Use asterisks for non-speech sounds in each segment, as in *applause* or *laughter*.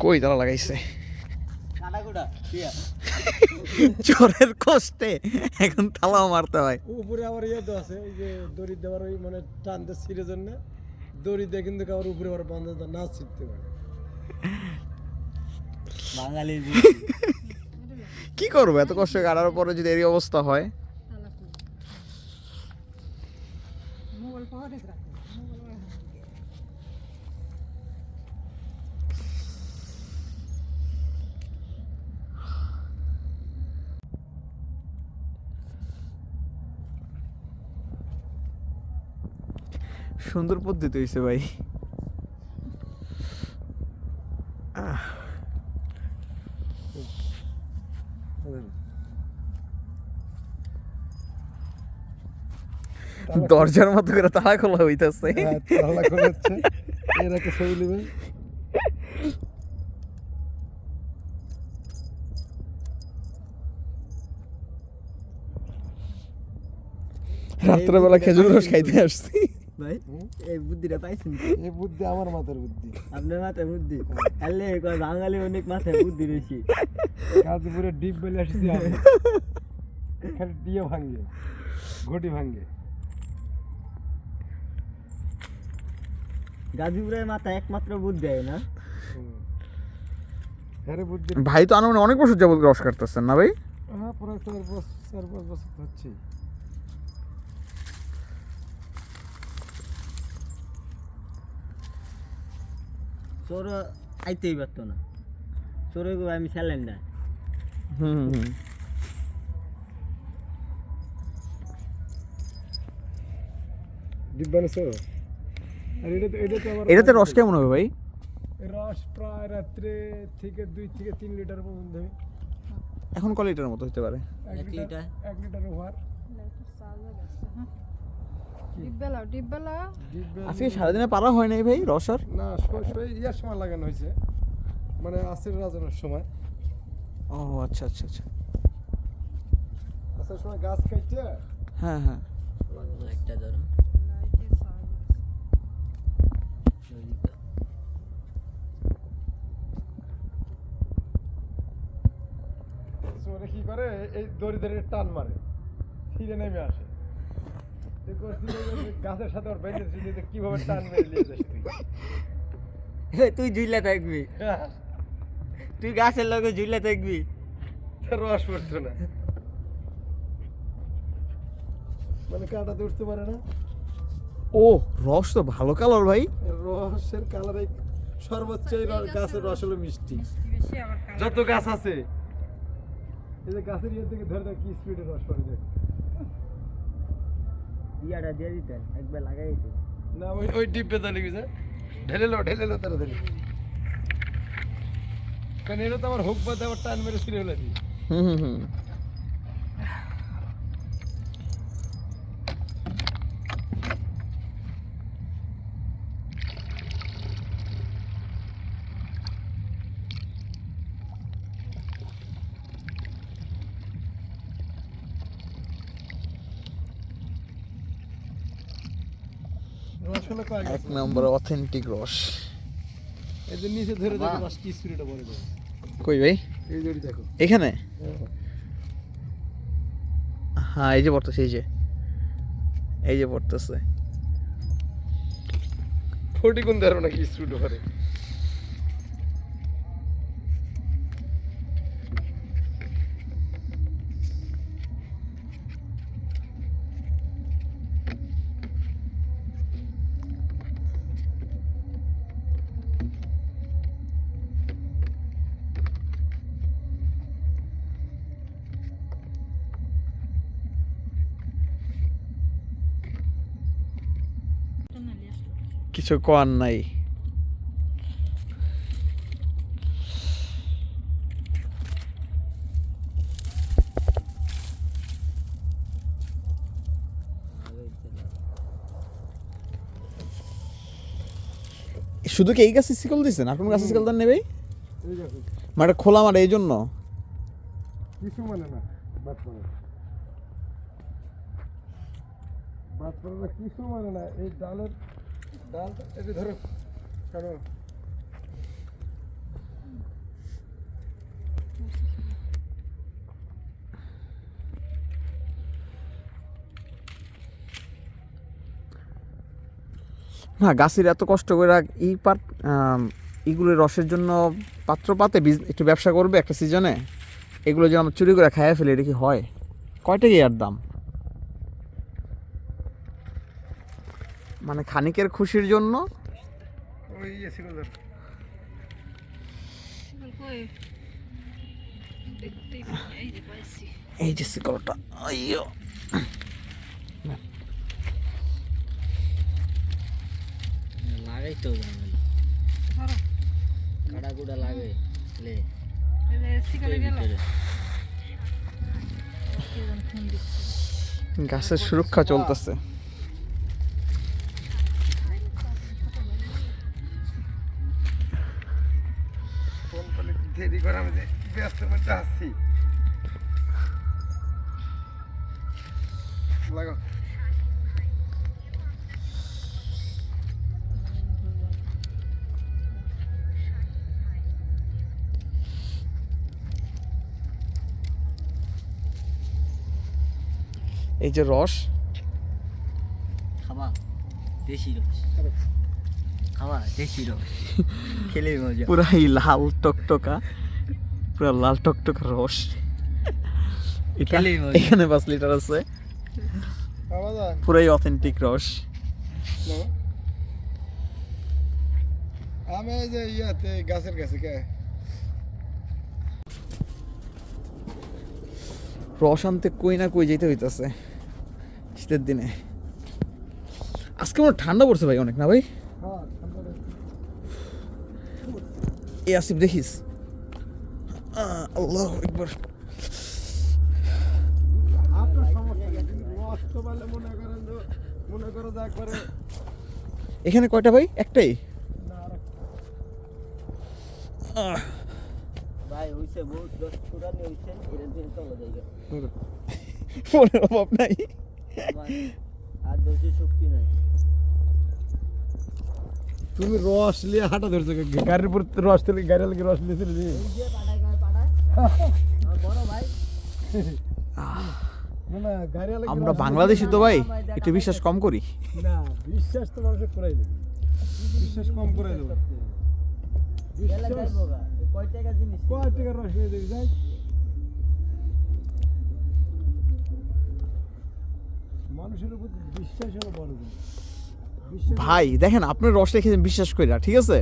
কই তালা লাগাইছে? *laughs* চোরের কষ্টে এখন তালাও মারতে হয়। উপরে আবার ইয়ে তো আছে এই যে দড়ি দেওয়ার ওই মানে টানতে ছিঁড়ে জন্য। দড়ি দিয়ে কিন্তু আবার উপরে আবার বন্ধ না ছিঁড়তে পারে। বাঙালি *laughs* কি করব এত কষ্ট কাটার পরে যদি এই অবস্থা হয়? সুন্দর পদ্ধতি হয়েছে ভাই। দরজার মতো করে তালা খোলা হইতেছে। হ্যাঁ, তালা খোলা হচ্ছে। এর একটা ছবি নেবেন রাত্রেবেলা খেজুর রস খাইতে আসছি। ভাই এই বুদ্ধিটা পাইছেন এই বুদ্ধি আমার মাথার বুদ্ধি। আপনার মাথায় বুদ্ধি? বাঙালি অনেক মাথায় বুদ্ধি রয়েছে। গাজীপুরে ডিপ বেলে আসছি আমি। খালি দিয়ে ভাঙ্গে ঘটি ভাঙ্গে গাজীপুরের মাথায় একমাত্র বুদ্ধি হয় না? ভাই তো আনুমানিক অনেক বছর যাবত রস কাটতেছেন না ভাই? হ্যাঁ প্রায় চার বছর চার পাঁচ বছর হচ্ছে চোর আইতেই পারতো না। চোরে গো আমি স্যালেন্ডার হুম হুম ডিব্বানে সো আর এটা তো এটা তো আবার এটাতে রস কেমন হবে ভাই? রস প্রায় রাত্রে থেকে দুই থেকে তিন লিটার পর্যন্ত। এখন ক লিটারের মতো হতে পারে? এক লিটার? এক লিটার ওভার। ডিব্বেলা ডিব্বে আজকে সারাদিনে পারা হয় নাই ভাই রস আর না ইয়ার সময় লাগানো হয়েছে। মানে আসির রাজানোর সময়। ও আচ্ছা আচ্ছা আচ্ছা। আসার সময় গাছ কাটছে হ্যাঁ হ্যাঁ। একটা ধরো। কি করে? এই দড়ি ধরে টান মারে। ছিঁড়ে নেমে আসে। গাছের সাথে ওর বেঁধে ছিঁড়ে কীভাবে টান মেরে নিয়ে যাস তুই? তুই ঝুলে থাকবি। তুই গাছের লগে ঝুলে থাকবি। রস পড়তো না। মানে কাটাতে উঠতে পারে না। ও রস তো ভালো কালার ভাই। রসের কালার সর্বোচ্চ গাছের রস হলো মিষ্টি। যত গাছ আছে। এই যে গাছের ইয়ে থেকে ধরে দেখ কি স্পিডে রস পড়ে দেখ ইয়াটা দিয়ে দিতেন একবার লাগাই দিতে না ওই ওই ডিব্বে তাহলে কি ঢেলে লো ঢেলে লো তাড়াতাড়ি। কারণ এটা তো আমার হোক বা দেওয়ার টান মেরে ছিঁড়ে ফেলে দিই হুম হুম হুম। এক নম্বর অথেন্টিক রস। এদের নিচে ধরে দেখো রস কি স্পিরিটে পড়ে কই ভাই? এই জড়ি দেখো। এখানে? হ্যাঁ। এই যে পড়তেছে এই যে। এই যে পড়তেছে। ফোর্টি কোন ধরো না কি স্পিডে কিছু কর নাই। শুধু কি এই গাছে শিকল দিচ্ছেন আর কোনো গাছে শিকল দেন নেবে মানে খোলা মারে এই জন্য। কিছু মানে না বাদ পড়ে। বাদ পড়ে কিছু মানে না এই ডালের না গাছের এত কষ্ট করে এই পাট আম, এইগুলো রসের জন্য পাত্র পাতে একটু ব্যবসা করবে একটা সিজনে? এগুলো যে আমরা চুরি করে খাইয়া ফেলি এটা কি হয়? কয়টা ইয়ার দাম? মানে খানিকের খুশির জন্য? এই যে শিকলটা আইয়ো। লাগাই তো কাটা কুটা লাগে লে। গাছের সুরক্ষা চলতেছে। এই যে রস। খাবা দেশি রস। খাবা দেশি রস। খেলে মজা। পুরাই লাল টকটকা পুরা লাল টকটকা রস। এটা এখানে পাঁচ লিটার আছে। পুরাই অথেন্টিক রস। আমি যে ইয়াতে গাছের কাছে কে? রস আনতে কই না কই যেতে হইতাছে। শীতের দিনে। আজকে মনে ঠান্ডা পড়ছে ভাই অনেক না ভাই? হ্যাঁ এ আসিফ দেখিস। আল্লাহ একবার মনে মনে এখানে কয়টা ভাই? একটাই? না আহ, ভাই হইছে বহুত রস পুরানি হইছে এর দিন চলে যাইগা। মনের অভাব নাই। আর দোষী শক্তি নাই। তুমি রস নিয়ে হাঁটা ধরছো গাড়ির উপর রস তুলে গাড়ি লাগে রস নিয়েছিল যে আমার বাংলাদেশি তো ভাই একটু বিশ্বাস কম করি। না বিশ্বাস তো মানুষের করাই দেবে বিশ্বাস কম করে দেবো কয় টাকা জিনিস? কয় টাকা রস নিয়ে দেবে যাই। ভাই দেখেন আপনার রস রেখেছেন বিশ্বাস কইরা ঠিক আছে?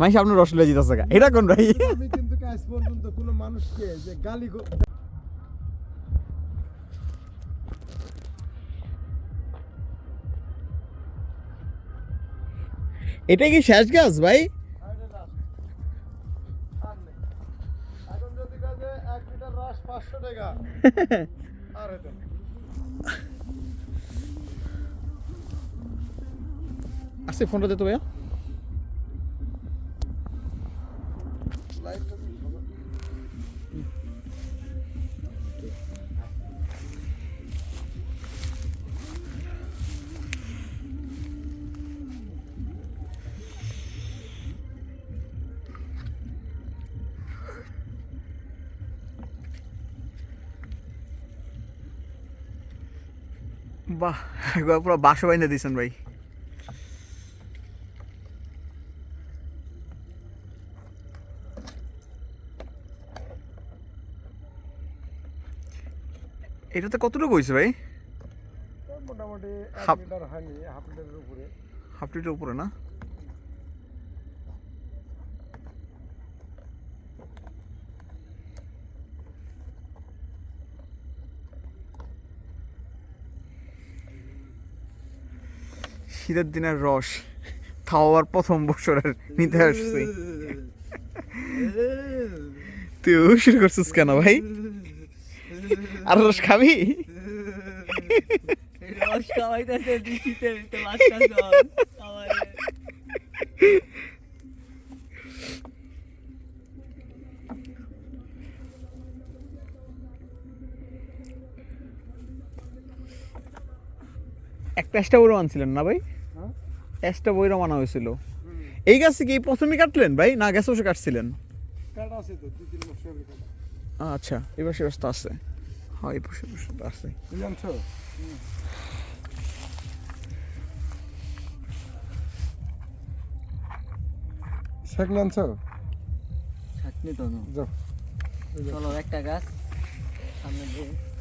মাইস আপনার রস যেতেছে গা। এটা কোন ভাই? আমি কিন্তু আজ পর্যন্ত কোনো মানুষকে যে গালি এটা কি শেষ গাছ ভাই? আসছে ফোনটা দে তো ভাইয়া। বাহ পুরো বাসা বাইন্দা দিয়েছেন ভাই এটাতে কতটুকু হয়েছে ভাই? মোটামুটি হাফ- লিটার হয়নি হাফ লিটারের উপরে। হাফ লিটার উপরে না? শীতের দিনের রস খাওয়ার প্রথম বছরের নিতে আসছি। *laughs* তুই শুরু করছিস কেন ভাই? আর রস খাবি? রস খাওয়াইতেছে দিশিতে একটা না ভাই? এক্সট্রা বই আনা হয়েছিল। এই গাছ কি প্রথমে কাটলেন ভাই না গাছ বসে কাটছিলেন? আচ্ছা এবার সে ব্যস্ত আছে। হয় বসে বসে আছে জানছো শাকনি আনছো শাকনি তো যাও চলো একটা গাছ সামনে দিয়ে